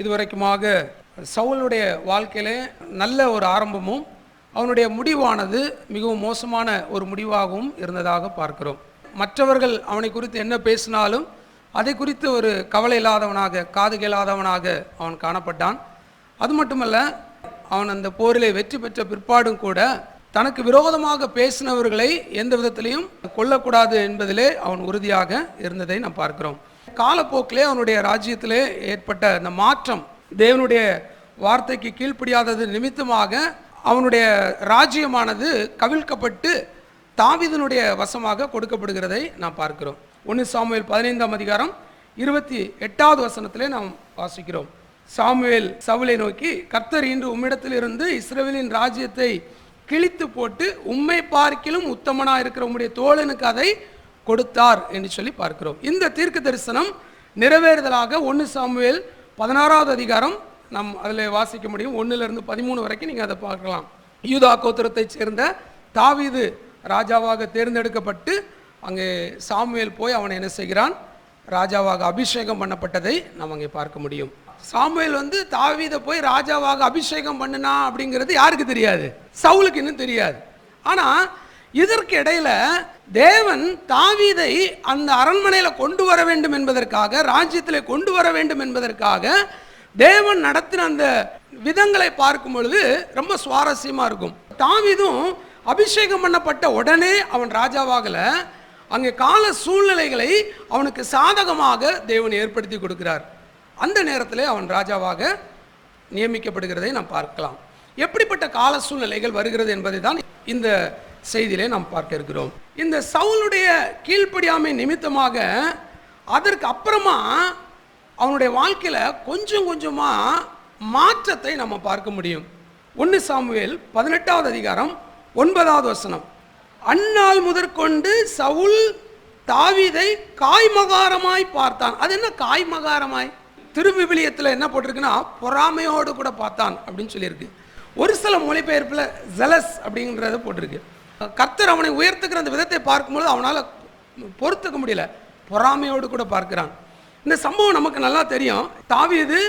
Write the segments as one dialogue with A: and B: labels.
A: இதுவரைக்குமாக சவுலுடைய வாழ்க்கையிலே நல்ல ஒரு ஆரம்பமும் அவனுடைய முடிவானது மிகவும் மோசமான ஒரு முடிவாகவும் இருந்ததாக பார்க்கிறோம். மற்றவர்கள் அவனை குறித்து என்ன பேசினாலும் அதை குறித்து ஒரு கவலை இல்லாதவனாக காது கேளாதவனாக அவன் காணப்பட்டான். அது மட்டுமல்ல அவன் அந்த போரிலே வெற்றி பெற்ற பிற்பாடும் கூட தனக்கு விரோதமாக பேசினவர்களை எந்த விதத்திலையும் கொல்லக்கூடாது என்பதிலே அவன் உறுதியாக இருந்ததை நாம் பார்க்கிறோம். காலப்போக்கிலே அவனுடைய ராஜ்யத்திலே ஏற்பட்ட அந்த மாற்றம் தேவனுடைய வார்த்தைக்கு கீழ்ப்படியாதது நிமித்தமாக அவனுடைய ராஜ்யமானது கவிழ்க்கப்பட்டு தாவிதனுடைய வசமாக கொடுக்கப்படுகிறதை நாம் பார்க்கிறோம். ஒன்று சாமுவேல் பதினைந்தாம் அதிகாரம் இருபத்தி எட்டாவது வசனத்திலே நாம் வாசிக்கிறோம். சாமுவேல் சவுலை நோக்கி கர்த்தர் இன்று உம்மிடத்திலிருந்து இருந்து ராஜ்யத்தை கிழித்து போட்டு உம்மை பார்க்கிலும் உத்தமனாக இருக்கிற உம்முடைய தோழனுக்கு அதை கொடுத்தார் என்று சொல்லி பார்க்கிறோம். இந்த தீர்க்க தரிசனம் நிறைவேறுதலாக ஒன்று சாமுவேல் பதினாறாவது அதிகாரம் நம் அதில் வாசிக்க முடியும். ஒன்றுலேருந்து பதிமூணு வரைக்கும் நீங்கள் அதை பார்க்கலாம். யூதா கோத்திரத்தைச் சேர்ந்த தாவீது ராஜாவாக தேர்ந்தெடுக்கப்பட்டு அங்கே சாமுவேல் போய் அவனை என்ன செய்கிறான்? ராஜாவாக அபிஷேகம் பண்ணப்பட்டதை நாம் அங்கே பார்க்க முடியும். சாமுவேல் வந்து தாவீதை போய் ராஜாவாக அபிஷேகம் பண்ணுனா அப்படிங்கிறது யாருக்கு தெரியாது? சவுலுக்கு இன்னும் தெரியாது. ஆனால் இதற்கு இடையில தேவன் தாவீதை அந்த அரண்மனையில் கொண்டு வர வேண்டும் என்பதற்காக ராஜ்யத்தில் கொண்டு வர வேண்டும் என்பதற்காக தேவன் நடத்தின அந்த விதங்களை பார்க்கும் பொழுது ரொம்ப சுவாரஸ்யமா இருக்கும். தாவீதும் அபிஷேகம் பண்ணப்பட்ட உடனே அவன் ராஜாவாகல அங்கே கால சூழ்நிலைகளை அவனுக்கு சாதகமாக தேவன் ஏற்படுத்தி கொடுக்கிறார். அந்த நேரத்தில் அவன் ராஜாவாக நியமிக்கப்படுகிறதை நாம் பார்க்கலாம். எப்படிப்பட்ட கால சூழ்நிலைகள் வருகிறது என்பதை தான் இந்த செய்தியிலே நாம் பார்க்க இருக்கிறோம். இந்த சவுலுடைய கீழ்ப்படியாமை நிமித்தமாக அதற்கு அப்புறமா அவனுடைய வாழ்க்கையில் கொஞ்சம் கொஞ்சமாக மாற்றத்தை நம்ம பார்க்க முடியும். ஒன்று சாமுவேல் பதினெட்டாவது அதிகாரம் ஒன்பதாவது வசனம். அந்நாள் முதற்கொண்டு சவுல் தாவீதை காய்மகாரமாய் பார்த்தான். அது என்ன காய்மகாரமாய்? திருவிவிலியத்தில் என்ன போட்டிருக்குன்னா பொறாமையோடு கூட பார்த்தான் அப்படின்னு சொல்லியிருக்கு. ஒரு சில மொழிபெயர்ப்பில் ஜெலஸ் அப்படிங்கிறத போட்டிருக்கு. கர்த்தர் அவனை உயர்த்துக்கிற அந்த விதத்தை பார்க்கும்போது அவனால் பொறுத்துக்க முடியல. பொறாமையோடு கூட பார்க்கிறான். இந்த சம்பவம் நமக்கு நல்லா தெரியும். தாவியது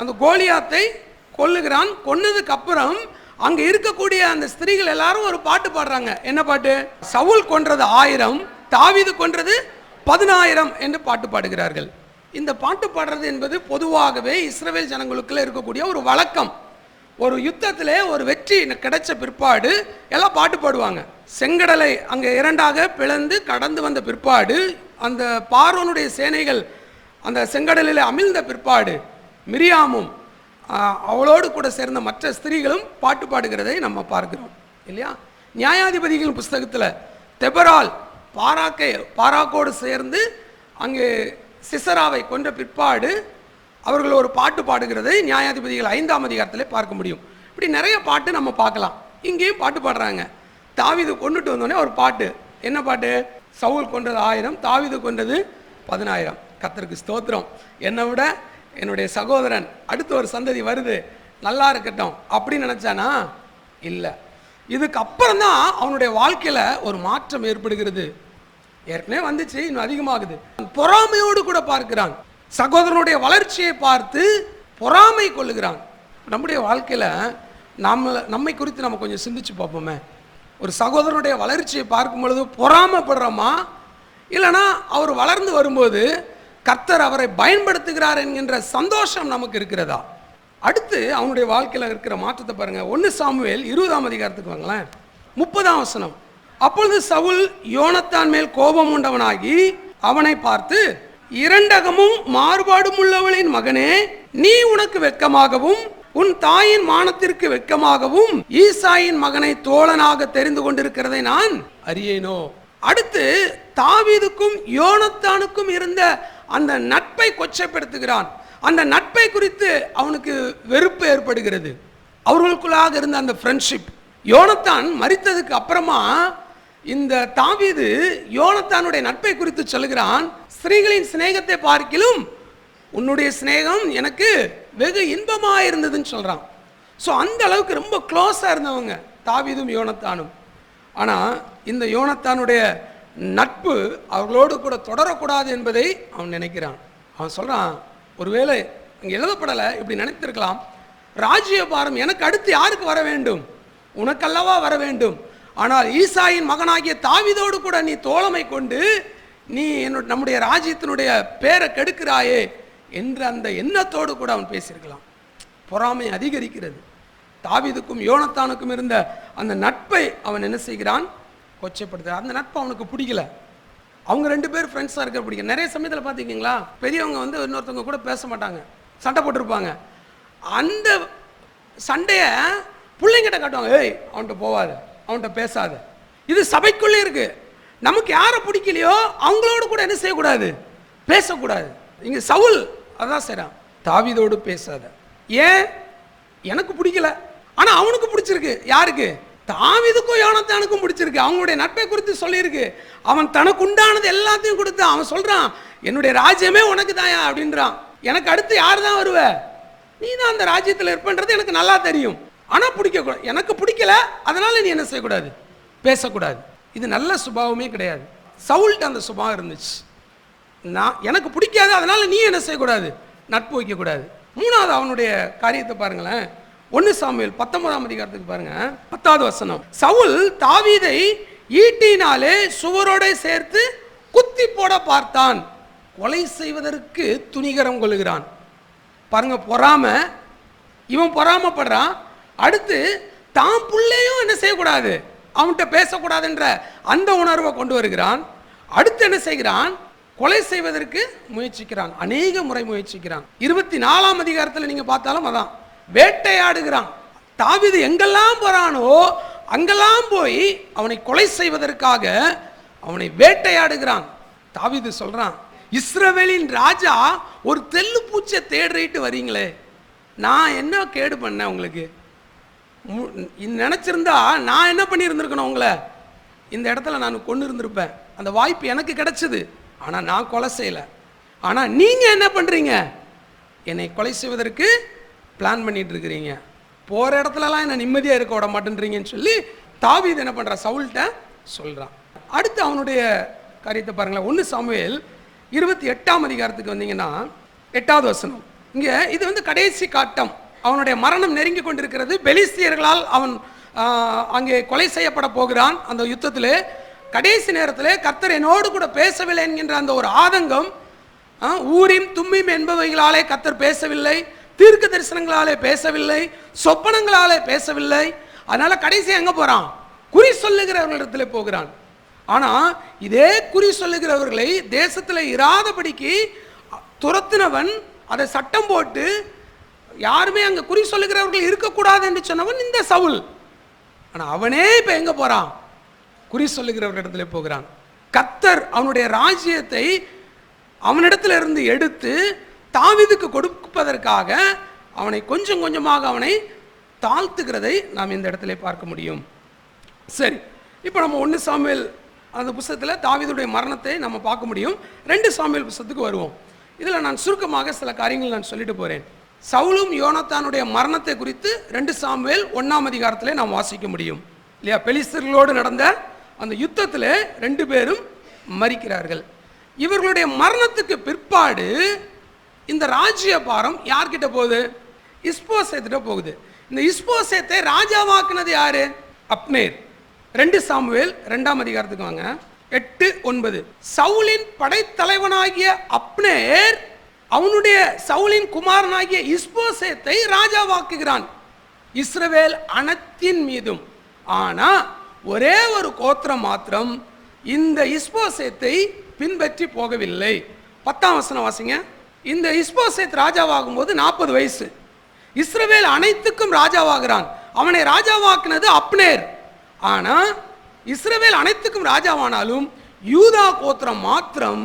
A: அந்த கோலியாத்தை கொல்லுகிறான். கொன்னதுக்கு அப்புறம் அங்கே இருக்கக்கூடிய அந்த ஸ்திரீகள் எல்லாரும் ஒரு பாட்டு பாடுறாங்க. என்ன பாட்டு? சவுல் கொன்றது ஆயிரம் தாவிது கொன்றது பதினாயிரம் என்று பாட்டு பாடுகிறார்கள். இந்த பாட்டு பாடுறது என்பது பொதுவாகவே இஸ்ரவேல் ஜனங்களுக்குள்ள இருக்கக்கூடிய ஒரு வழக்கம். ஒரு யுத்தத்தில் ஒரு வெற்றி கிடைச்ச பிற்பாடு எல்லாம் பாட்டு பாடுவாங்க. செங்கடலை அங்கே இரண்டாக பிளந்து கடந்து வந்த பிற்பாடு அந்த பார்வனுடைய சேனைகள் அந்த செங்கடலில் அமிழ்ந்த பிற்பாடு மிரியாமும் அவளோடு கூட சேர்ந்த மற்ற ஸ்திரீகளும் பாட்டு பாடுகிறதை நம்ம பார்க்கிறோம். இல்லையா? நியாயாதிபதிகள் புஸ்தகத்தில் தெபரால் பாராக்கை பாராக்கோடு சேர்ந்து அங்கே சிசராவை கொன்ற பிற்பாடு அவர்கள் ஒரு பாட்டு பாடுகிறதை நியாயாதிபதிகள் ஐந்தாம் அதிகாரத்தில் பார்க்க முடியும். இப்படி நிறைய பாட்டு நம்ம பார்க்கலாம். இங்கேயும் பாட்டு பாடுறாங்க. தாவிது கொண்டுட்டு வந்தோடனே ஒரு பாட்டு. என்ன பாட்டு? சவுல் கொன்றது ஆயிரம் தாவிது கொன்றது பதினாயிரம். கத்தருக்கு ஸ்தோத்திரம். என்னை விட என்னுடைய சகோதரன் அடுத்த ஒரு சந்ததி வருது. நல்லா இருக்கட்டும். அப்படின்னு நினச்சானா? இல்லை. இதுக்கப்புறம் தான் அவனுடைய வாழ்க்கையில் ஒரு மாற்றம் ஏற்படுகிறது. ஏற்கனவே வந்துச்சு இன்னும் அதிகமாகுது. பொறாமையோடு கூட பார்க்கிறான். சகோதரனுடைய வளர்ச்சியை பார்த்து பொறாமை கொள்ளுகிறான். நம்முடைய வாழ்க்கையில் நம்ம நம்மை குறித்து நம்ம கொஞ்சம் சிந்திச்சு பார்ப்போமே. ஒரு சகோதரனுடைய வளர்ச்சியை பார்க்கும் பொழுது பொறாமைப்படுறோமா? இல்லைனா அவர் வளர்ந்து வரும்போது கர்த்தர் அவரை பயன்படுத்துகிறார் என்கின்ற சந்தோஷம் நமக்கு இருக்கிறதா? அடுத்து அவனுடைய வாழ்க்கையில் இருக்கிற மாற்றத்தை பாருங்க. ஒன்று சாமுவேல் இருபதாம் அதிகாரத்துக்கு வாங்களேன். முப்பதாம் வசனம். அப்பொழுது சவுல் யோனத்தான் மேல் கோபம் உண்டவனாகி அவனை பார்த்து இரண்டகமும் மாறுபாடும் உள்ளவளின் மகனே நீ உனக்கு வெட்கமாகவும் உன் தாயின் மானத்திற்கு வெட்கமாகவும் ஈசாயின் மகனை தோழனாக தெரிந்து கொண்டிருக்கிறதை நான் அறியேனோ? அடுத்து தாவீதுக்கும் யோனத்தானுக்கும் இருந்த அந்த நட்பை கொச்சைப்படுத்துகிறான். அந்த நட்பை குறித்து அவனுக்கு வெறுப்பு ஏற்படுகிறது. அவர்களுக்குள்ளாக இருந்த அந்த ஃப்ரெண்ட்ஷிப் யோனத்தான் மறித்ததுக்கு அப்புறமா இந்த தாவீது யோனத்தானுடைய நட்பை குறித்து சொல்கிறான் ஸ்திரீகளின் சிநேகத்தை பார்க்கிலும் உன்னுடைய சிநேகம் எனக்கு வெகு இன்பமாக இருந்ததுன்னு சொல்கிறான் ஸோ அந்த அளவுக்கு ரொம்ப க்ளோஸாக இருந்தவங்க தாவீதும் யோனத்தானும். ஆனால் இந்த யோனத்தானுடைய நட்பு அவர்களோடு கூட தொடரக்கூடாது என்பதை அவன் நினைக்கிறான். அவன் சொல்கிறான் ஒருவேளை இங்கே எழுதப்படலை இப்படி நினைத்திருக்கலாம். ராஜ்யபாரம் எனக்கு அடுத்து யாருக்கு வர வேண்டும்? உனக்கல்லவா வர வேண்டும்? ஆனால் ஈசாயின் மகனாகிய தாவிதோடு கூட நீ தோழமை கொண்டு நீ என்னோட நம்முடைய ராஜ்யத்தினுடைய பேரை கெடுக்கிறாயே என்ற அந்த எண்ணத்தோடு கூட அவன் பேசியிருக்கலாம். பொறாமை அதிகரிக்கிறது. தாவிதுக்கும் யோனத்தானுக்கும் இருந்த அந்த நட்பை அவன் என்ன செய்கிறான்? கொச்சைப்படுத்துகிறான். அந்த நட்பு அவனுக்கு பிடிக்கல. அவங்க ரெண்டு பேர் ஃப்ரெண்ட்ஸாக இருக்க பிடிக்கும் நிறைய சமயத்தில் பார்த்துக்கிங்களா பெரியவங்க வந்து இன்னொருத்தவங்க கூட பேச மாட்டாங்க. சண்டை போட்டிருப்பாங்க. அந்த சண்டையை பிள்ளைங்கிட்ட காட்டுவாங்க. ஏய் அவன்கிட்ட போவாது. அவன்கிட்ட பேசாத. இது சபைக்குள்ளே இருக்கு. நமக்கு யாரை பிடிக்கலையோ அவங்களோட கூட என்ன செய்யக்கூடாது? பேசக்கூடாது. இங்கே சவுல் அதான் செய்கிறான் தாவிதோடு பேசாத. ஏன்? எனக்கு பிடிக்கல. ஆனால் அவனுக்கு பிடிச்சிருக்கு. யாருக்கு? தாவிதுக்கும் யோனத்தானுக்கும் பிடிச்சிருக்கு. அவங்களுடைய நட்பை குறித்து சொல்லியிருக்கு. அவன் தனக்கு உண்டானது எல்லாத்தையும் கொடுத்து அவன் சொல்கிறான் என்னுடைய ராஜ்யமே உனக்கு தாயா? அப்படின்றான். எனக்கு அடுத்து யார் தான் வருவ? நீ தான் அந்த ராஜ்யத்தில் இருப்பன்றது எனக்கு நல்லா தெரியும். ஆனால் பிடிக்கக்கூடாது எனக்கு பிடிக்கல அதனால் நீ என்ன செய்யக்கூடாது? பேசக்கூடாது. இது நல்ல சுபாவமே கிடையாது. சவுல்ட்டு அந்த சுபாவம் இருந்துச்சு. நான் எனக்கு பிடிக்காது அதனால் நீ என்ன செய்யக்கூடாது? நட்பு வைக்கக்கூடாது. மூணாவது அவனுடைய காரியத்தை பாருங்களேன். ஒன்று சாமியல் பத்தொன்பதாம் அதிகாரத்துக்கு பாருங்க. பத்தாவது வசனம். சவுல் தாவீதை ஈட்டினாலே சுவரோட சேர்த்து குத்தி போட பார்த்தான். கொலை செய்வதற்கு துணிகரம் கொள்கிறான் பாருங்க பொறாம. இவன் பொறாமப்படுறான். அடுத்து தான் புள்ளையும் என்ன செய்யக்கூடாது? அவன்கிட்ட பேசக்கூடாதுன்ற அந்த உணர்வை கொண்டு வருகிறான். அடுத்து என்ன செய்கிறான்? கொலை செய்வதற்கு முயற்சிக்கிறான். அநேக முறை முயற்சிக்கிறான். இருபத்தி நாலாம் அதிகாரத்தில் நீங்கள் பார்த்தாலும் அதான். வேட்டையாடுகிறான். தாவிது எங்கெல்லாம் போகிறானோ அங்கெல்லாம் போய் அவனை கொலை செய்வதற்காக அவனை வேட்டையாடுகிறான். தாவிது சொல்கிறான் இஸ்ரவேலின் ராஜா ஒரு தெல்லு பூச்சை தேடிட்டு வரீங்களே. நான் என்ன கேடு பண்ணேன் உங்களுக்கு? நினச்சிருந்தா நான் என்ன பண்ணியிருந்திருக்கணும் உங்களை? இந்த இடத்துல நான் கொண்டு இருந்திருப்பேன். அந்த வாய்ப்பு எனக்கு கிடச்சிது. ஆனால் நான் கொலை செய்யலை. ஆனால் நீங்கள் என்ன பண்ணுறீங்க என்னை கொலை செய்வதற்கு பிளான் பண்ணிட்டு இருக்கிறீங்க. போகிற இடத்துலலாம் என்ன நிம்மதியாக இருக்க விட மாட்டேன்றீங்கன்னு சொல்லி தாவீது என்ன பண்ணுறா சவுல்கிட்ட சொல்கிறான் அடுத்து அவனுடைய காரியத்தை பாருங்களேன். ஒன்று சமையல் இருபத்தி எட்டாம் அதிகாரத்துக்கு வந்தீங்கன்னா எட்டாவது வசனம். இங்கே இது வந்து கடைசி காட்டம். அவனுடைய மரணம் நெருங்கி கொண்டிருக்கிறது. பெலிஸ்தியர்களால் அவன் அங்கே கொலை செய்யப்பட போகிறான். அந்த யுத்தத்தில் கடைசி நேரத்தில் கர்த்தர் என்னோடு கூட பேசவில்லை என்கின்ற அந்த ஒரு ஆதங்கம் ஊரின் ஊரிம் தும்மிம் என்பவைகளாலே கத்தர் பேசவில்லை தீர்க்க தரிசனங்களாலே பேசவில்லை சொப்பனங்களாலே பேசவில்லை. அதனால் கடைசி எங்கே போகிறான் குறி சொல்லுகிறவர்களிடத்தில் போகிறான். ஆனால் இதே குறி சொல்லுகிறவர்களை தேசத்தில் இராதபடிக்கு துரத்தினவன் அதை சட்டம் போட்டு யாருமே அங்க குறி சொல்லுகிறவர்கள் இருக்கக்கூடாது என்று சொன்னவன் இந்த சவுல். ஆனால் அவனே இப்போ எங்கே போகிறான் குறி சொல்லுகிறவர்கள் இடத்துல போகிறான். கத்தர் அவனுடைய ராஜ்யத்தை அவனிடத்துல இருந்து எடுத்து தாவிதுக்கு கொடுப்பதற்காக அவனை கொஞ்சம் கொஞ்சமாக அவனை தாழ்த்துகிறதை நாம் இந்த இடத்துல பார்க்க முடியும். சரி இப்போ நம்ம ஒன்று சாமியல் அந்த புஸ்தகத்தில் தாவிதுடைய மரணத்தை நம்ம பார்க்க முடியும். ரெண்டு சாமியல் புஸ்தத்துக்கு வருவோம். இதில் நான் சுருக்கமாக சில காரியங்கள் நான் சொல்லிட்டு போகிறேன் சவுலும் யோனத்தானுடைய மரணத்தை குறித்து ரெண்டு சாமுவேல் ஒன்றாம் அதிகாரத்திலே நாம் வாசிக்க முடியும். இல்லையா? பெலிஸ்தர்களோடு நடந்த அந்த யுத்தத்தில் ரெண்டு பேரும் மறிக்கிறார்கள் இவர்களுடைய மரணத்துக்கு பிற்பாடு இந்த ராஜ்ய பாரம் யார்கிட்ட போகுது? இஸ்போசேத்திட்ட போகுது. இந்த இஸ்போசேத்தை ராஜாவாக்குனது யாரு? அப்னேர். ரெண்டு சாமுவேல் ரெண்டாம் அதிகாரத்துக்கு வாங்க. எட்டு ஒன்பது. சவுலின் படைத்தலைவனாகிய அப்னேர் அவனுடைய சவுலின் குமாரனாகிய இஸ்போசேத்தை ராஜாவாக்குகிறான் இஸ்ரவேல் அனைத்தின் மீதும். ஆனா ஒரே ஒரு கோத்திரம் மாத்திரம் இந்த இஸ்போசேத்தை பின்பற்றி போகவில்லை. பத்தாம் வசனம் வாசிங்க. இந்த இஸ்போசேத் ராஜாவாகும் போது நாற்பது வயசு. இஸ்ரவேல் அனைத்துக்கும் ராஜாவாகிறான். அவனை ராஜாவாக்குனது அப்னேர். ஆனா இஸ்ரவேல் அனைத்துக்கும் ராஜாவானாலும் யூதா கோத்திரம் மாத்திரம்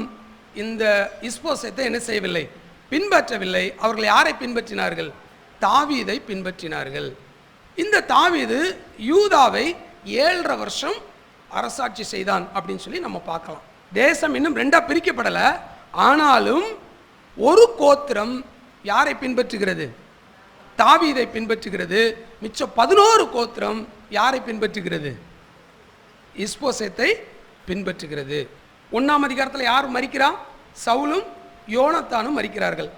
A: இந்த இஸ்போசத்தை என்ன செய்யவில்லை? பின்பற்றவில்லை. அவர்கள் யாரை பின்பற்றினார்கள்? தாவீதை பின்பற்றினார்கள். இந்த தாவீது யூதாவை ஏழரை வருஷம் அரசாட்சி செய்தான் அப்படின்னு சொல்லி நம்ம பார்க்கலாம். தேசம் இன்னும் ரெண்டாக பிரிக்கப்படலை. ஆனாலும் ஒரு கோத்திரம் யாரை பின்பற்றுகிறது? தாவீதை பின்பற்றுகிறது. மிச்சம் பதினோரு கோத்திரம் யாரை பின்பற்றுகிறது? இஸ்போசேத்தை பின்பற்றுகிறது. ஒன்றாம் அதிகாரத்தில் யார் மறிக்கிறா? சவுலும் யோனத்தானும் மறிக்கிறார்கள்.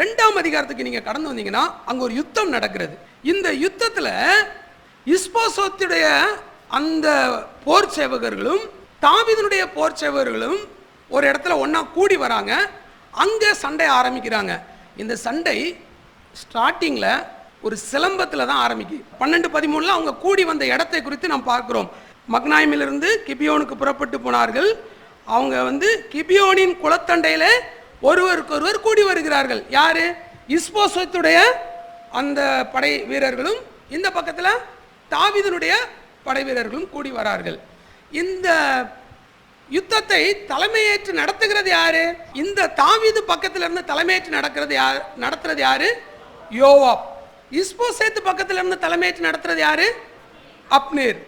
A: ரெண்டாம் அதிகாரத்துக்கு நீங்கள் கடந்து வந்தீங்கன்னா அங்கே ஒரு யுத்தம் நடக்கிறது. இந்த யுத்தத்தில் இஸ்போசோத்துடைய அந்த போர் சேவகர்களும் தாவிதனுடைய போர் சேவகர்களும் ஒரு இடத்துல ஒன்றா கூடி வராங்க. அங்கே சண்டை ஆரம்பிக்கிறாங்க. இந்த சண்டை ஸ்டார்டிங்கில் ஒரு சிலம்பத்தில் தான் ஆரம்பிக்கு. பன்னெண்டு பதிமூணில் அவங்க கூடி வந்த இடத்தை குறித்து நாம் பார்க்குறோம். மக்னாயமிலிருந்து கிபியோனுக்கு புறப்பட்டு போனார்கள். அவங்க வந்து கிபியோனின் குளத்தண்டையில் ஒருவருக்கொருவர் கூடி வருகிறார்கள். யார்? இஸ்போசத்துடைய அந்த படை வீரர்களும் இந்த பக்கத்தில் தாவிதனுடைய படை வீரர்களும் கூடி வரார்கள். இந்த யுத்தத்தை தலைமையேற்று நடத்துகிறது யாரு? இந்த தாவிது பக்கத்தில் இருந்து தலைமையேற்று நடக்கிறது யார்? நடத்துறது யாரு? யோவாப். இஸ்போசேத்து பக்கத்தில் இருந்து தலைமையேற்று நடத்துறது யாரு? அப்னேர்.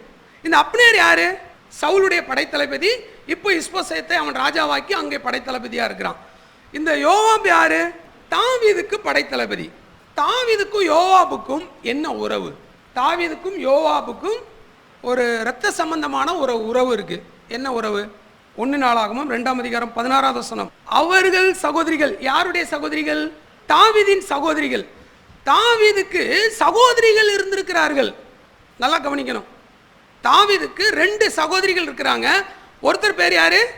A: இந்த அப்னேர் யாரு? சவுலுடைய படைத்தளபதி இப்போ இஸ்போசேத்தை அவன் ராஜாவாக்கி அங்கே படைத்தளபதியாக இருக்கிறான். இந்த யோவாப் யாரு? தாவீதுக்கு படைத்தளபதி. தாவீதுக்கும் யோவாபுக்கும் என்ன உறவு? தாவீதுக்கும் யோவாபுக்கும் ஒரு இரத்த சம்பந்தமான ஒரு உறவு இருக்கு. என்ன உறவு? ஒன்று நாளாகவும் ரெண்டாம் அதிகாரம் பதினாறாவது வசனம். அவர்கள் சகோதரிகள். யாருடைய சகோதரிகள்? தாவிதின் சகோதரிகள். தாவிதுக்கு சகோதரிகள் இருந்திருக்கிறார்கள். நல்லா கவனிக்கணும். தாவிதுக்கு ரெண்டு சகோதரிகள் இருக்கிறாங்க. ஒருத்தர் பேர் யாரு?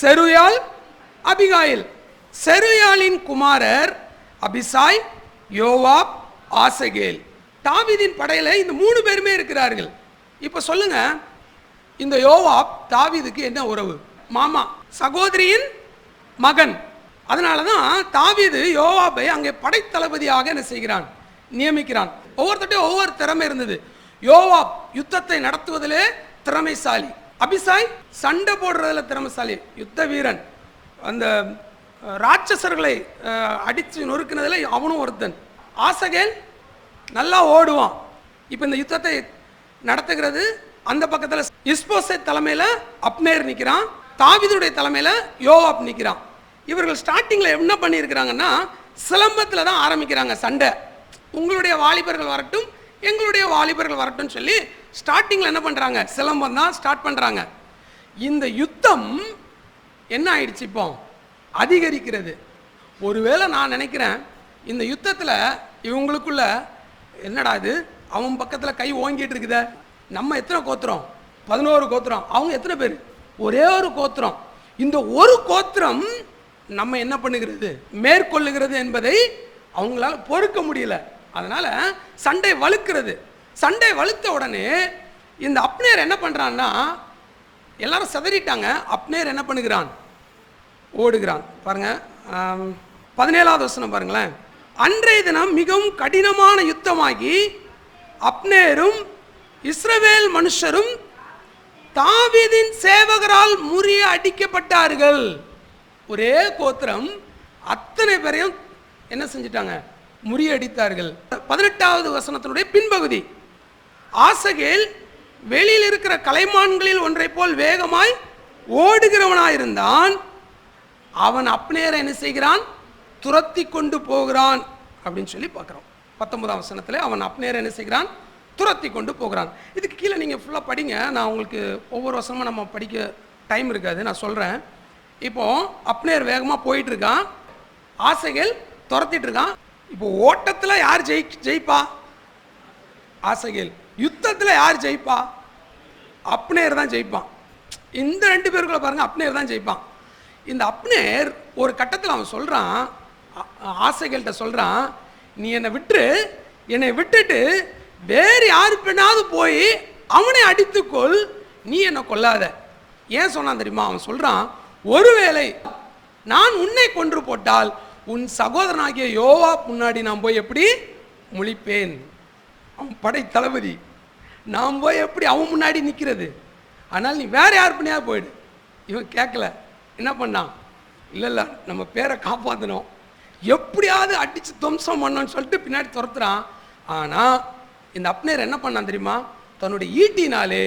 A: செருயால் அபிகாயில். செருயாலின் குமாரர் அபிசாய் யோவாப் ஆசகேல். தாவிதின் படையில் இந்த மூணு பேருமே இருக்கிறார்கள். இப்போ சொல்லுங்க இந்த யோவாப் தாவிதுக்கு என்ன உறவு? மாமா சகோதரியின் மகன். அதனால தான் தாவிது யோவாப்பை அங்கே படைத்தளபதியாக என்ன செய்கிறான்? நியமிக்கிறான். ஒவ்வொருத்தட்டையும் ஒவ்வொரு திறமை இருந்தது. யோவாப் யுத்தத்தை நடத்துவதிலே திறமைசாலி. அபிசாய் சண்டை போடுறதுல திறமசாலி யுத்த வீரன். அந்த ராட்சசர்களை அடித்து நொறுக்கினதில் அவனும் ஒருத்தன். ஆசகேல் நல்லா ஓடுவான். இப்போ இந்த யுத்தத்தை நடத்துகிறது அந்த பக்கத்தில் இஸ்போசை தலைமையில் அப்னேர் நிற்கிறான் தாவிதுடைய தலைமையில் யோவாப் நிற்கிறான் இவர்கள் ஸ்டார்டிங்கில் என்ன பண்ணியிருக்கிறாங்கன்னா சிலம்பத்தில் தான் ஆரம்பிக்கிறாங்க சண்டை. உங்களுடைய வாலிபர்கள் வரட்டும் எங்களுடைய வாலிபர்கள் வரட்டும் சொல்லி ஸ்டார்டிங்கில் என்ன பண்ணுறாங்க சிலம்பம் தான் ஸ்டார்ட் பண்ணுறாங்க இந்த யுத்தம் என்ன ஆயிடுச்சு இப்போ? அதிகரிக்கிறது. ஒருவேளை நான் நினைக்கிறேன் இந்த யுத்தத்தில் இவங்களுக்குள்ள என்னடா இது? அவன் பக்கத்தில் கை ஓங்கிட்டு இருக்குத. நம்ம எத்தனை கோத்திரம்? பதினோரு கோத்திரம். அவங்க எத்தனை பேர்? ஒரே ஒரு கோத்திரம். இந்த ஒரு கோத்திரம் நம்ம என்ன பண்ணுகிறது? மேற்கொள்ளுகிறது என்பதை அவங்களால பொறுக்க முடியல. அதனால் சண்டை வலுக்கிறது சண்டை வலுத்த உடனே இந்த அப்னேர் என்ன பண்ணுறான்னா எல்லாரும் செதறிட்டாங்க. அப்னேர் என்ன பண்ணுகிறான்? ஓடுகிறான். பாருங்க பதினேழாவது வசனம் பாருங்களேன். அன்றைய தினம் மிகவும் கடினமான யுத்தமாகி அப்னேரும் இஸ்ரவேல் மனுஷரும் தாவீதின் சேவகரால் முறிய அடிக்கப்பட்டார்கள். ஒரே கோத்திரம் அத்தனை பேரையும் என்ன செஞ்சிட்டாங்க? முறியடித்தார்கள். பதினெட்டாவது வசனத்தினுடைய பின்பகுதி. ஆசகேல் வெளியில் இருக்கிற கலைமான்களில் ஒன்றைப் போல் வேகமாய் ஓடுகிறவனாயிருந்தான். அவன் அப்னேரை என்ன செய்கிறான்? துரத்தி கொண்டு போகிறான் அப்படின்னு சொல்லி பார்க்குறோம். பத்தொன்பதாம் வசனத்தில் அவன் அப்னேரை என்ன செய்கிறான்? துரத்தி கொண்டு போகிறான். இதுக்கு கீழே நீங்கள் ஃபுல்லாக படிங்க. நான் உங்களுக்கு ஒவ்வொரு வசனமும் நம்ம படிக்க டைம் இருக்காது. நான் சொல்கிறேன் இப்போ அப்னேர் வேகமாக போயிட்டு இருக்கான். ஆசைகள் துரத்திட்டு இருக்கான். இப்போ ஓட்டத்தில் யார் ஜெயி ஜெயிப்பா? ஆசைகள். யுத்தத்தில் யார் ஜெயிப்பா? அப்னேர் தான் ஜெயிப்பான். இந்த ரெண்டு பேருக்குள்ள பாருங்க அப்னேர் தான் ஜெயிப்பான். இந்த அப்னேர் ஒரு கட்டத்தில் அவன் சொல்கிறான் ஆசைகள்கிட்ட சொல்கிறான் நீ என்னை விட்டு என்னை விட்டுட்டு வேறு யாரு பெண்ணாவது போய் அவனை அடித்துக்கொள். நீ என்னை கொல்லாத. ஏன் சொன்னான் தெரியுமா? அவன் சொல்கிறான் ஒருவேளை நான் உன்னை கொன்று போட்டால் உன் சகோதரனாகிய யோவா முன்னாடி நான் போய் எப்படி முழிப்பேன்? அவன் படை தளபதி. நான் போய் எப்படி அவன் முன்னாடி நிற்கிறது ஆனால் நீ வேற யார் பண்ணியா போயிடு. இவன் கேட்கல. என்ன பண்ணான்? இல்லை இல்லை நம்ம பேரை காப்பாற்றணும் எப்படியாவது அடித்து துவம்சம் பண்ணணும்னு சொல்லிட்டு பின்னாடி துரத்துறான். ஆனால் இந்த அப்னேர் என்ன பண்ணான் தெரியுமா? தன்னுடைய ஈட்டினாலே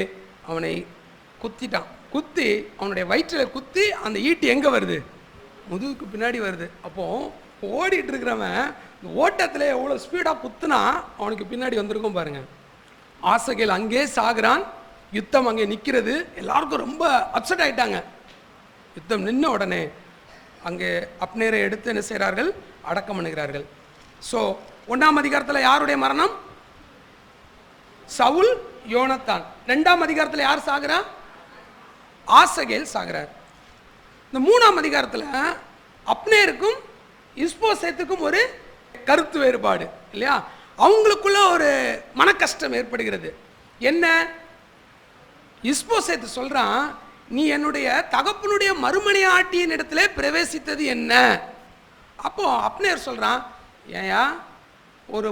A: அவனை குத்திட்டான். குத்தி அவனுடைய வயிற்றில் குத்தி அந்த ஈட்டி எங்கே வருது? முதுகுக்கு பின்னாடி வருது. அப்போது ஓடிட்டு இருக்கிறவன் இந்த ஓட்டத்தில் எவ்வளோ ஸ்பீடாக குத்துனா அவனுக்கு பின்னாடி வந்திருக்கும் பாருங்கள் ஆசைகள் அங்கே சாகுறான். யுத்தம் அங்கே நிற்கிறது எல்லாருக்கும் ரொம்ப அப்செட் ஆயிட்டாங்க. யுத்தம் நின்ன உடனே அங்கே அப்னேரை எடுத்து என்ன செய்கிறார்கள்? அடக்கம் பண்ணுகிறார்கள். ஸோ ஒன்றாம் அதிகாரத்தில் யாருடைய மரணம்? சவுல் யோனத்தான். ரெண்டாம் அதிகாரத்தில் யார் சாகிறா? ஆசகேல் சாகிறார். இந்த மூணாம் அதிகாரத்தில் அப்னேருக்கும் இஸ்போசேத்துக்கும் ஒரு கருத்து வேறுபாடு இல்லையா? அவங்களுக்குள்ள ஒரு மனக்கஷ்டம் ஏற்படுகிறது. என்ன? இஸ்போசேத்து சொல்கிறான் நீ என்னுடைய தகப்பனுடைய மறுமனையாட்டியின் இடத்துல பிரவேசித்தது என்ன? அப்போ அப்னேர் சொல்கிறான் ஏயா ஒரு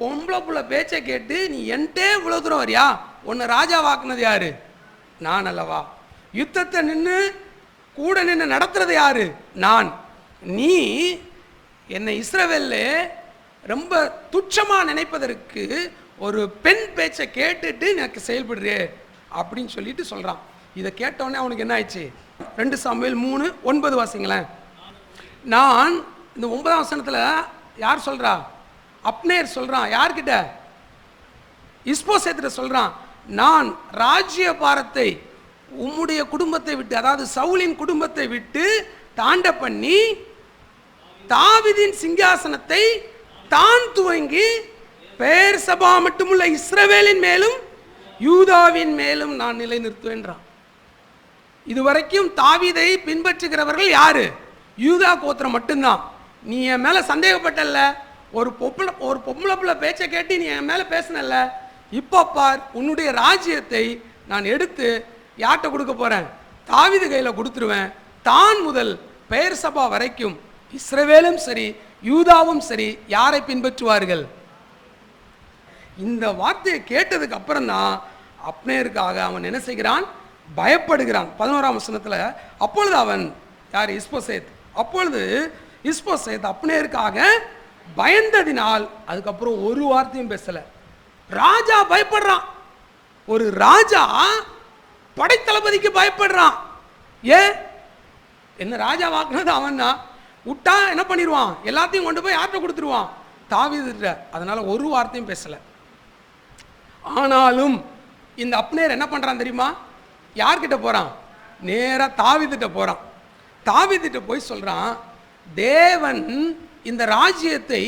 A: பொம்பளை புள்ள பேச்சை கேட்டு நீ என்கிட்டே இவ்வளோ தூரம் வரியா? உன்னை ராஜா வாக்குனது யாரு? நான் அல்லவா. யுத்தத்தை நின்று கூட நின்று நடத்துறது யாரு? நான். நீ என்னை இஸ்ரவேல்ல ரொம்ப துச்சமாக நினைப்பதற்கு ஒரு பெண் பேச்சை கேட்டுட்டு எனக்கு செயல்படுறே அப்படின்னு சொல்லிட்டு சொல்கிறான் இதை கேட்டவுடனே அவனுக்கு என்ன ஆயிடுச்சு? ரெண்டு சமையல் மூணு ஒன்பது வாசிங்களேன். நான் இந்த ஒன்பதாம் வசனத்தில் யார் சொல்கிறா அப்னேர் சொல்கிறான் யார்கிட்ட? இஸ்போசேத்திட்ட சொல்கிறான் நான் ராஜ்ய பாரத்தை உம்முடைய குடும்பத்தை விட்டு அதாவது சவுலின் குடும்பத்தை விட்டு தாண்ட பண்ணி தாவிதின் சிங்காசனத்தை தான் துவங்கி பேர் சபா மட்டுமுள்ள இஸ்ரவேலின் மேலும் யூதாவின் மேலும் நான் நிலைநிறுத்துவேன்றான். இதுவரைக்கும் தாவீதை பின்பற்றுகிறவர்கள் யாரு? யூதா கோத்திரம் மட்டும்தான். நீ என் மேலே சந்தேகப்பட்டல்ல. ஒரு பொம்பளை ஒரு பொம்பளை பிள்ளை பேச்சை கேட்டு நீ என் மேலே பேசினல்ல. இப்போ பார் உன்னுடைய ராஜ்யத்தை நான் எடுத்து யார்கிட்ட கொடுக்க போறேன்? தாவிது கையில கொடுத்துருவேன். தான் முதல் பெயர் சபா வரைக்கும் இஸ்ரவேலும் சரி யூதாவும் சரி யாரை பின்பற்றுவார்கள்? இந்த வார்த்தையை கேட்டதுக்கு அப்புறம் தான் அப்னேருக்காக அவன் என்ன செய்கிறான்? பயப்படுகிறான். பதினோராம் வசனத்தில் அப்பொழுது அவன் யார்? இஸ்போசேத். அப்பொழுது இஸ்போசேத் அப்னேருக்காக பயந்ததினால் அதுக்கப்புறம் ஒரு வார்த்தையும் பேசல. ராஜா பயப்படுறான். ஒரு ராஜா படைத்தளபதிக்கு பயப்படுறான். ஏன் என்ன ராஜா வாக்குனது அவன் தான் விட்டா என்ன பண்ணிடுவான் எல்லாத்தையும் கொண்டு போய் யார்கிட்ட கொடுத்துருவான்? தாவீதுட்ட அதனால் ஒரு வார்த்தையும் பேசலை. ஆனாலும் இந்த அப்னேர் என்ன பண்ணுறான் தெரியுமா? யார்கிட்ட போகிறான் நேராக தாவீதுட்ட போகிறான் தாவீதுட்ட போய் சொல்கிறான் தேவன் இந்த ராஜ்யத்தை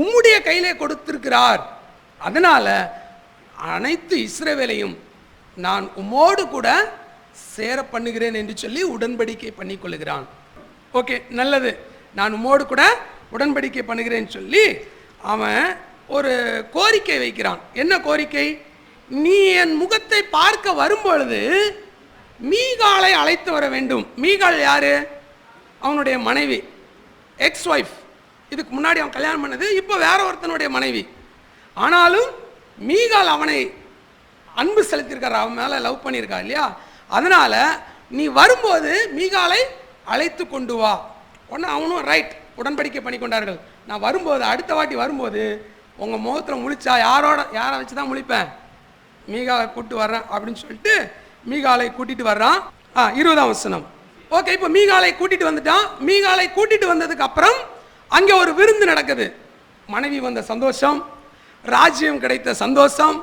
A: உம்முடைய கையிலே கொடுத்திருக்கிறார். அதனால அனைத்து இஸ்ரேவேலையும் நான் உம்மோடு கூட சேர பண்ணுகிறேன் என்று சொல்லி உடன்படிக்கை பண்ணிக்கொள்கிறான் ஓகே நல்லது. நான் உம்மோடு கூட உடன்படிக்கை பண்ணுகிறேன்னு சொல்லி அவன் ஒரு கோரிக்கை வைக்கிறான். என்ன கோரிக்கை? நீ என் முகத்தை பார்க்க வரும்பொழுது மீகாலை அழைத்து வர வேண்டும். மீகால் யாரு? அவனுடைய மனைவி. எக்ஸ் ஒய்ஃப் இதுக்கு முன்னாடி அவன் கல்யாணம் பண்ணது இப்போ வேற ஒருத்தனுடைய மனைவி. ஆனாலும் மீகால் அவனை அன்பு செலுத்தியிருக்கார். அவன் மேலே லவ் பண்ணியிருக்கா இல்லையா? அதனால் நீ வரும்போது மீகாலை அழைத்து கொண்டு வா. உடனே அவனும் ரைட் உடன்படிக்கை பண்ணி கொண்டார்கள். நான் வரும்போது அடுத்த வாட்டி வரும்போது உங்கள் முகத்தில் முழிச்சா யாரோட யாரை வச்சு தான் முழிப்பேன்? மீகாவை கூப்பிட்டு வர்றேன் அப்படின்னு சொல்லிட்டு மீகாலை கூட்டிகிட்டு வர்றான். ஆ இருபதாம் வசனம். ஓகே இப்போ மீகாலை கூட்டிகிட்டு வந்துட்டான். மீகாலை கூட்டிகிட்டு வந்ததுக்கு அப்புறம் அங்கே ஒரு விருந்து நடக்குது. மனைவி வந்த சந்தோஷம் ராஜ்யம் கிடைத்த சந்தோஷம்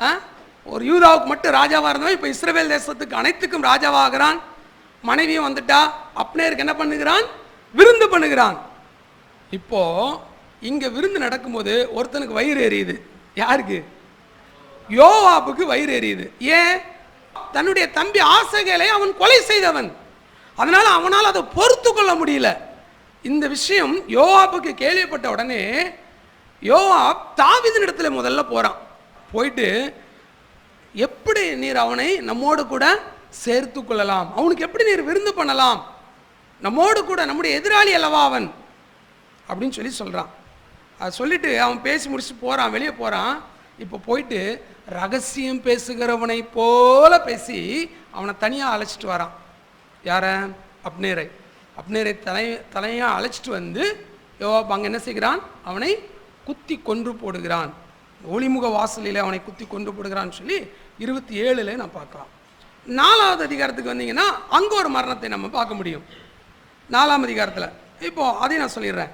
A: ஆ? ஒரு யூதாவுக்கு மட்டும் ராஜாவாக இருந்தவன் இப்போ இஸ்ரேல் தேசத்துக்கு அனைத்துக்கும் ராஜாவாகிறான். மனைவியும் வந்துட்டா அப்னேருக்கு என்ன பண்ணுகிறான்? விருந்து பண்ணுகிறான். இப்போ இங்கே விருந்து நடக்கும்போது ஒருத்தனுக்கு வயிறு எரியுது. யாருக்கு? யோவாப்புக்கு வயிறு எரியுது. ஏன்? தன்னுடைய தம்பி ஆசைகளை அவன் கொலை செய்தவன். அதனால் அவனால் அதை பொறுத்து கொள்ள முடியல. இந்த விஷயம் யோவாப்புக்கு கேள்விப்பட்ட உடனே யோவாப் தாவித இடத்துல முதல்ல போகிறான் போயிட்டு எப்படி நீர் அவனை நம்மோடு கூட சேர்த்து கொள்ளலாம்? அவனுக்கு எப்படி நீர் விருந்து பண்ணலாம்? நம்மோடு கூட நம்முடைய எதிராளி அல்லவா அவன்? அப்படின்னு சொல்லி சொல்கிறான் அதை சொல்லிட்டு அவன் பேசி முடிச்சு போகிறான் வெளியே போகிறான் இப்போ போயிட்டு ரகசியம் பேசுகிறவனை போல பேசி அவனை தனியாக அழைச்சிட்டு வரான். யார? அப்னேரை. அப்னேரை தலை தலையாக அழைச்சிட்டு வந்து யோவாப் அங்கே என்ன செய்கிறான்? அவனை குத்தி கொன்று போடுகிறான். ஒளிமுக வாசலில் அவனை குத்தி கொண்டு போடுகிறான்னு சொல்லி இருபத்தி ஏழில் நான் பார்க்கலாம். நாலாவது அதிகாரத்துக்கு வந்தீங்கன்னா அங்கே ஒரு மரணத்தை நம்ம பார்க்க முடியும். நாலாம் அதிகாரத்தில். இப்போது அதையும் நான் சொல்லிடுறேன்.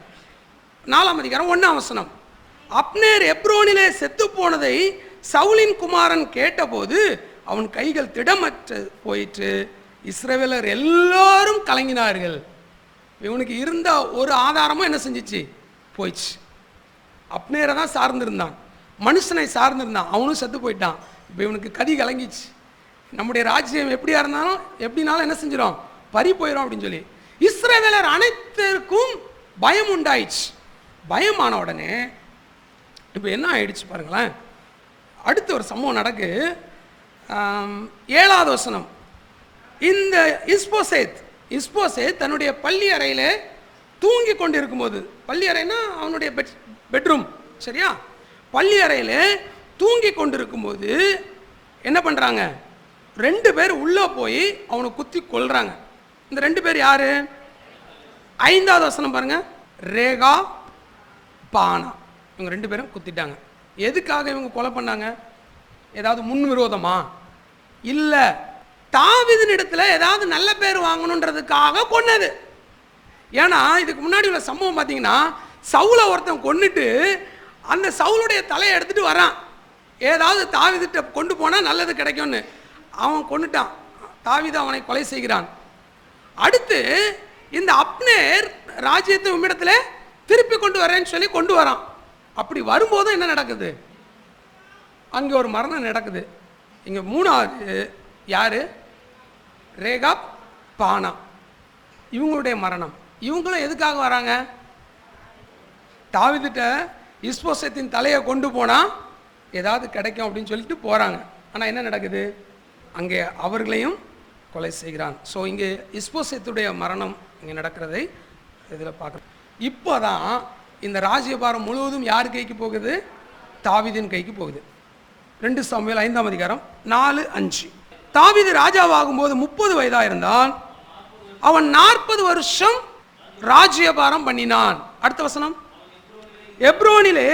A: நாலாம் அதிகாரம் ஒன்றாம் வசனம். அப்னேர் எப்ரோனிலே செத்து போனதை சவுலின் குமாரன் கேட்டபோது அவன் கைகள் திடமற்று போயிற்று. இஸ்ரேவேலர் எல்லாரும் கலங்கினார்கள். இவனுக்கு இருந்த ஒரு ஆதாரமும் என்ன செஞ்சிச்சு? போயிடுச்சு அப்னேரை தான் சார்ந்திருந்தான். மனுஷனை சார்ந்திருந்தான். அவனும் செத்து போயிட்டான். இப்போ இவனுக்கு கதி கலங்கிச்சு நம்முடைய ராஜ்யம் எப்படியா இருந்தாலும் எப்படினாலும் என்ன செஞ்சிடும் பறி போயிடும் அப்படின்னு சொல்லி. இஸ்ரேவேலர் அனைத்திற்கும் பயம் உண்டாயிடுச்சு. பயமான உடனே இப்போ என்ன ஆயிடுச்சு பாருங்களேன். அடுத்து ஒரு சம்பவம் நடக்கு. ஏழாவது வசனம். இந்த இஸ்போசேத் இஸ்போசேத் தன்னுடைய பள்ளி அறையில் தூங்கி கொண்டு இருக்கும்போது பள்ளி அறைனா அவனுடைய பெட் பெட்ரூம் சரியா? பள்ளி அறையில் தூங்கி கொண்டு இருக்கும்போது என்ன பண்ணுறாங்க ரெண்டு பேர் உள்ளே போய் அவனை குத்தி கொள்கிறாங்க இந்த ரெண்டு பேர் யார்? ஐந்தாவது வசனம் பாருங்கள் ரேகா பானா. இவங்க ரெண்டு பேரும் குத்திட்டாங்க. எதுக்காக இவங்க கொலை பண்ணாங்க? ஏதாவது முன் விரோதமா? இல்லை தாவிதின் இடத்துல ஏதாவது நல்ல பேர் வாங்கணுன்றதுக்காக கொன்னது. ஏன்னா இதுக்கு முன்னாடி உள்ள சம்பவம் பார்த்தீங்கன்னா சவுலை ஒருத்தன் கொன்னுட்டு அந்த சவுளுடைய தலையை எடுத்துகிட்டு வரான். ஏதாவது தாவிதிட்ட கொண்டு போனால் நல்லது கிடைக்கும்னு. அவன் கொண்டுட்டான் தாவிது அவனை கொலை செய்கிறான். அடுத்து இந்த அப்னேர் ராஜ்யத்தை உம்மிடத்தில் திருப்பி கொண்டு வரேன்னு சொல்லி கொண்டு வரான். அப்படி வரும்போதும் என்ன நடக்குது? அங்கே ஒரு மரணம் நடக்குது. இங்கே மூணாவது யார்? ரேகா பானா. இவங்களுடைய மரணம். இவங்களும் எதுக்காக வராங்க? தாவிதிட்ட இஸ்போசத்தின் தலையை கொண்டு போனால் ஏதாவது கிடைக்கும் அப்படின்னு சொல்லிட்டு போகிறாங்க ஆனால் என்ன நடக்குது? அங்கே அவர்களையும் கொலை செய்கிறான். ஸோ இங்கே இஸ்போசத்துடைய மரணம் இங்கே நடக்கிறதை இதில் பார்க்குறோம் இப்போ தான் இந்த ராஜ்யபாரம் முழுவதும் யார் கைக்கு போகுது? தாவிதின் கைக்கு போகுது. ரெண்டு சாமுவேல் ஐந்தாம் அதிகாரம் நாலு அஞ்சு. தாவீது ராஜாவாகும்போது முப்பது வயதாக இருந்தால் அவன் நாற்பது வருஷம் ராஜ்யபாரம் பண்ணினான். அடுத்த வசனம். எப்ரோனிலே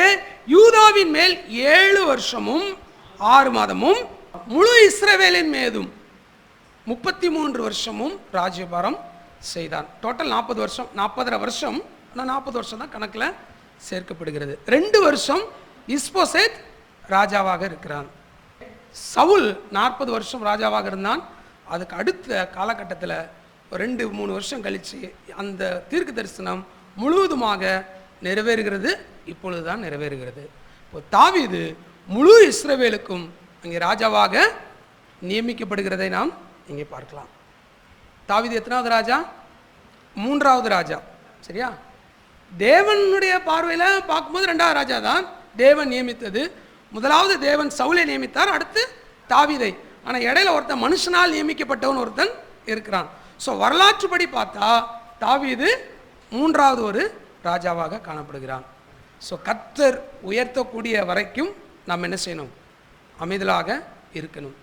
A: யூதாவின் மேல் ஏழு வருஷமும் ஆறு மாதமும் முழு இஸ்ரவேலின் மேதும் முப்பத்தி மூன்று வருஷமும் ராஜ்யபாரம் செய்தான். டோட்டல் நாற்பது வருஷம் நாற்பதரை வருஷம் ஆனால் நாற்பது வருஷம் தான் கணக்கில் சேர்க்கப்படுகிறது. ரெண்டு வருஷம் இஸ்போசேத் ராஜாவாக இருக்கிறான். சவுல் நாற்பது வருஷம் ராஜாவாக இருந்தான். அதுக்கு அடுத்த காலகட்டத்தில் ரெண்டு மூணு வருஷம் கழித்து அந்த தீர்க்க தரிசனம் முழுவதுமாக நிறைவேறுகிறது. இப்பொழுது தான் நிறைவேறுகிறது. இப்போ தாவீது முழு இஸ்ரவேலுக்கும் அங்கே ராஜாவாக நியமிக்கப்படுகிறதை நாம் இங்கே பார்க்கலாம். தாவீது எத்தனாவது ராஜா? மூன்றாவது ராஜா. சரியா? தேவனுடைய பார்வையில் பார்க்கும்போது ரெண்டாவது ராஜா தான் தேவன் நியமித்தது. முதலாவது தேவன் சவுலை நியமித்தார் அடுத்து தாவீதை. ஆனால் இடையில ஒருத்தன் மனுஷனால் நியமிக்கப்பட்டவன் ஒருத்தன் இருக்கிறான். ஸோ வரலாற்றுப்படி பார்த்தா தாவீது மூன்றாவது ஒரு ராஜாவாக காணப்படுகிறான். ஸோ கத்தர் உயர்த்தக்கூடிய வரைக்கும் நாம் என்ன செய்யணும்? அமைதலாக இருக்கணும்.